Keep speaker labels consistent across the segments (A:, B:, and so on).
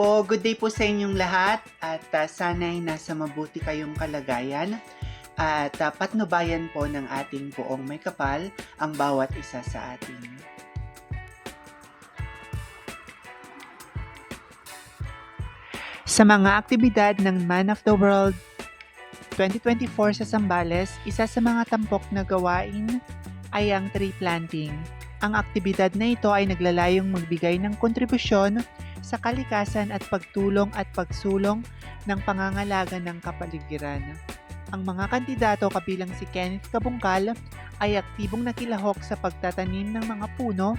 A: po, good day po sa inyong lahat at uh, sana'y nasa mabuti kayong kalagayan at uh, patnubayan po ng ating poong may kapal ang bawat isa sa atin. Sa mga aktibidad ng Man of the World 2024 sa Sambales, isa sa mga tampok na gawain ay ang tree planting. Ang aktibidad na ito ay naglalayong magbigay ng kontribusyon sa kalikasan at pagtulong at pagsulong ng pangangalaga ng kapaligiran. Ang mga kandidato kabilang si Kenneth Kabungkal ay aktibong nakilahok sa pagtatanim ng mga puno.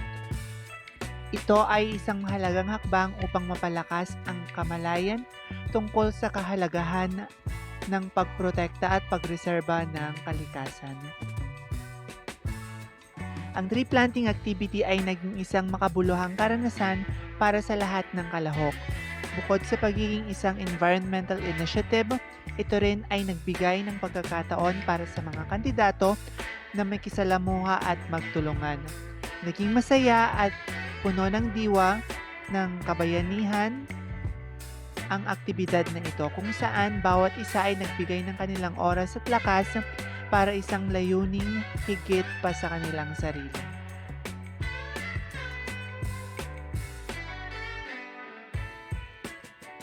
A: Ito ay isang mahalagang hakbang upang mapalakas ang kamalayan tungkol sa kahalagahan ng pagprotekta at pagreserba ng kalikasan. Ang tree planting activity ay naging isang makabuluhang karanasan para sa lahat ng kalahok. Bukod sa pagiging isang environmental initiative, ito rin ay nagbigay ng pagkakataon para sa mga kandidato na may kisalamuha at magtulungan. Naging masaya at puno ng diwa ng kabayanihan ang aktibidad na ito kung saan bawat isa ay nagbigay ng kanilang oras at lakas para isang layuning higit pa sa kanilang sarili.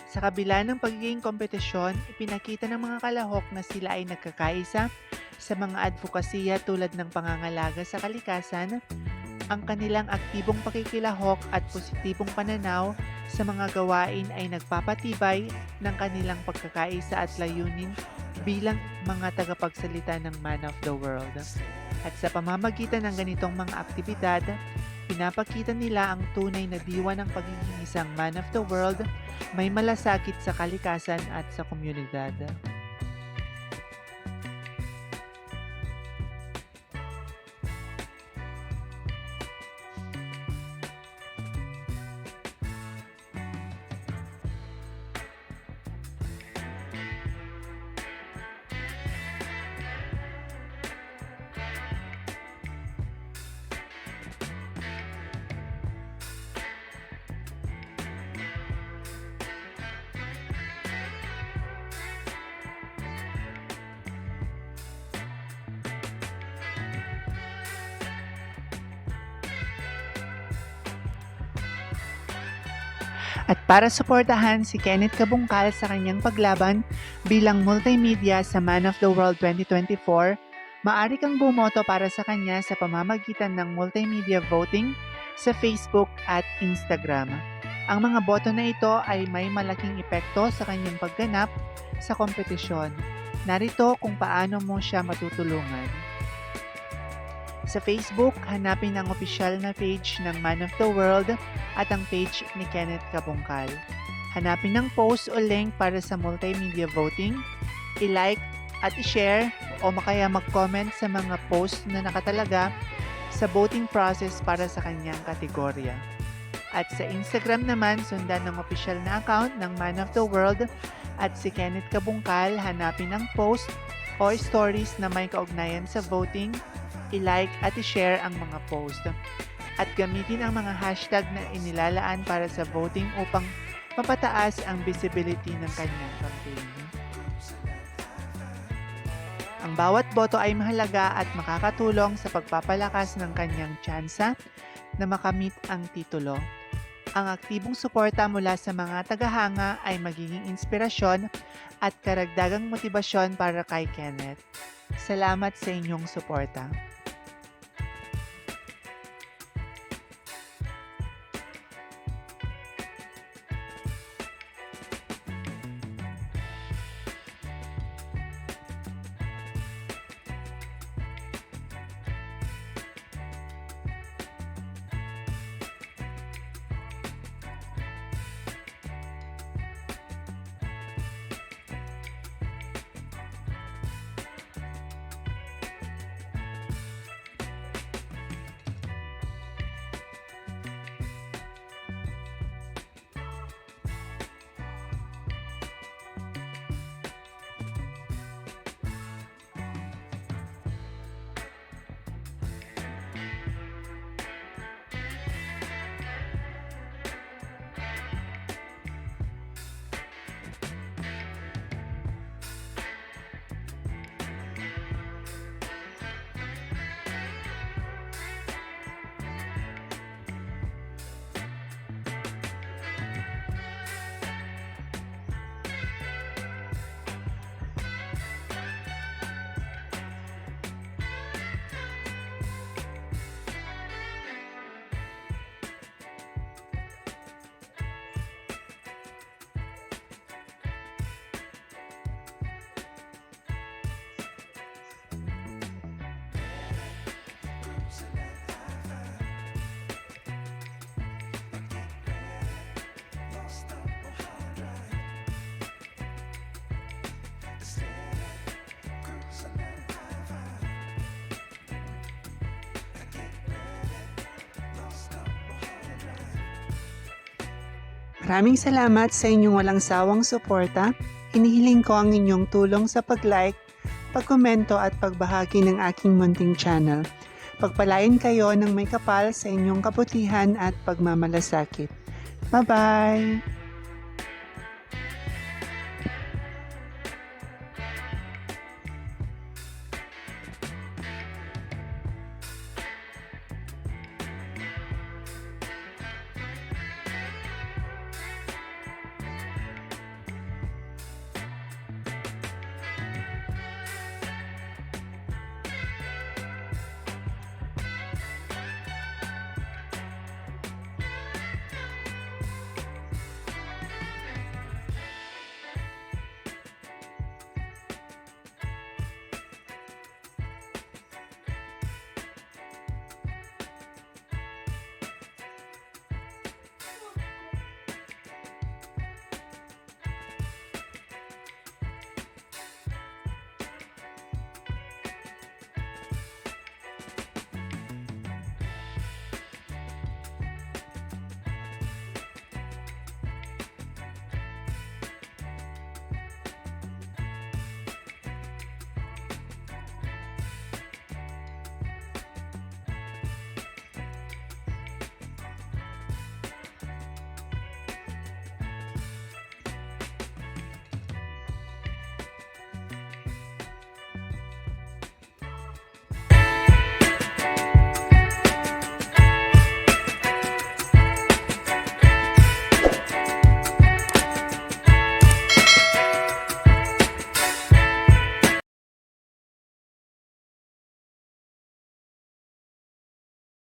A: Sa kabila ng pagiging kompetisyon, ipinakita ng mga kalahok na sila ay nagkakaisa sa mga advokasya tulad ng pangangalaga sa kalikasan, ang kanilang aktibong pakikilahok at positibong pananaw sa mga gawain ay nagpapatibay ng kanilang pagkakaisa at layunin bilang mga tagapagsalita ng Man of the World. At sa pamamagitan ng ganitong mga aktibidad, pinapakita nila ang tunay na diwa ng pagiging isang Man of the World, may malasakit sa kalikasan at sa komunidad. At para suportahan si Kenneth Kabungkal sa kanyang paglaban bilang multimedia sa Man of the World 2024, maaari kang bumoto para sa kanya sa pamamagitan ng multimedia voting sa Facebook at Instagram. Ang mga boto na ito ay may malaking epekto sa kanyang pagganap sa kompetisyon. Narito kung paano mo siya matutulungan. Sa Facebook, hanapin ang opisyal na page ng Man of the World at ang page ni Kenneth Kabungkal. Hanapin ang post o link para sa multimedia voting, i-like at i-share o makaya mag-comment sa mga post na nakatalaga sa voting process para sa kanyang kategorya. At sa Instagram naman, sundan ng opisyal na account ng Man of the World at si Kenneth Kabungkal, hanapin ang post o stories na may kaugnayan sa voting i-like at i-share ang mga post. At gamitin ang mga hashtag na inilalaan para sa voting upang mapataas ang visibility ng kanyang campaign. Ang bawat boto ay mahalaga at makakatulong sa pagpapalakas ng kanyang tsansa na makamit ang titulo. Ang aktibong suporta mula sa mga tagahanga ay magiging inspirasyon at karagdagang motibasyon para kay Kenneth. Salamat sa inyong suporta. Maraming salamat sa inyong walang sawang suporta. Hinihiling ko ang inyong tulong sa pag-like, pagkomento at pagbahagi ng aking munting channel. Pagpalain kayo ng may kapal sa inyong kabutihan at pagmamalasakit. Bye-bye!